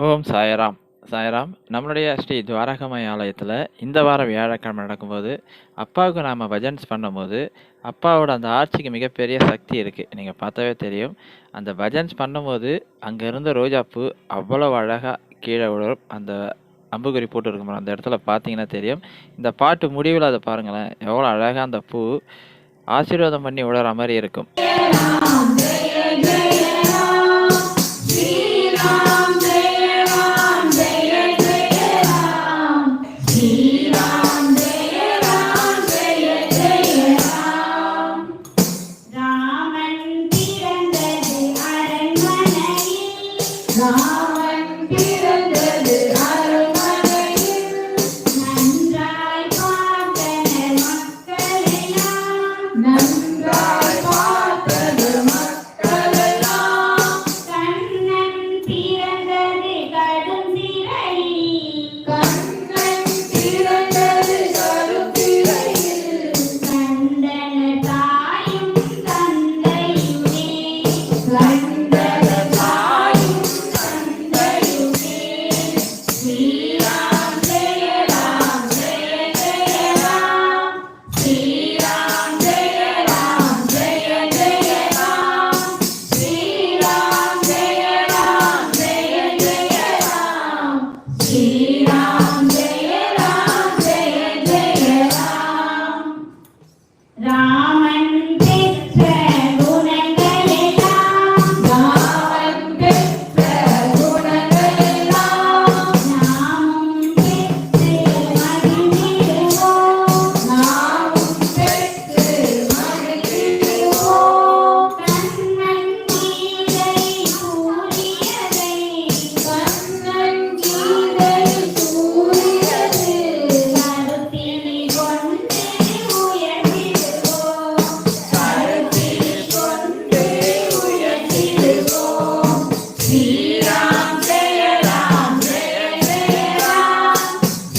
ஓம் சாயராம். சாய்ராம் நம்மளுடைய ஸ்ரீ துவாரகமய ஆலயத்தில் இந்த வாரம் வியாழக்கிழமை நடக்கும்போது அப்பாவுக்கு நாம் பஜன்ஸ் பண்ணும்போது அப்பாவோட அந்த ஆட்சிக்கு மிகப்பெரிய சக்தி இருக்குது நீங்கள் பார்த்தாவே தெரியும். அந்த பஜன்ஸ் பண்ணும்போது அங்கே இருந்த ரோஜாப்பூ அவ்வளோ அழகாக கீழே விழும். அந்த அம்புக்குறி போட்டு இருக்கும் அந்த இடத்துல பார்த்தீங்கன்னா தெரியும். இந்த பாட்டு முடிவில் அதை பாருங்களேன். எவ்வளோ அழகாக அந்த பூ ஆசீர்வாதம் பண்ணி விழுற மாதிரி இருக்கும். ராமன் பிறந்தது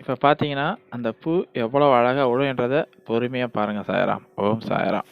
இப்போ பார்த்தீங்கன்னா அந்த பூ எவ்வளோ அழகாக விழுன்றதை பொறுமையாக பாருங்கள் சாயராம். ஓம் சாயராம்.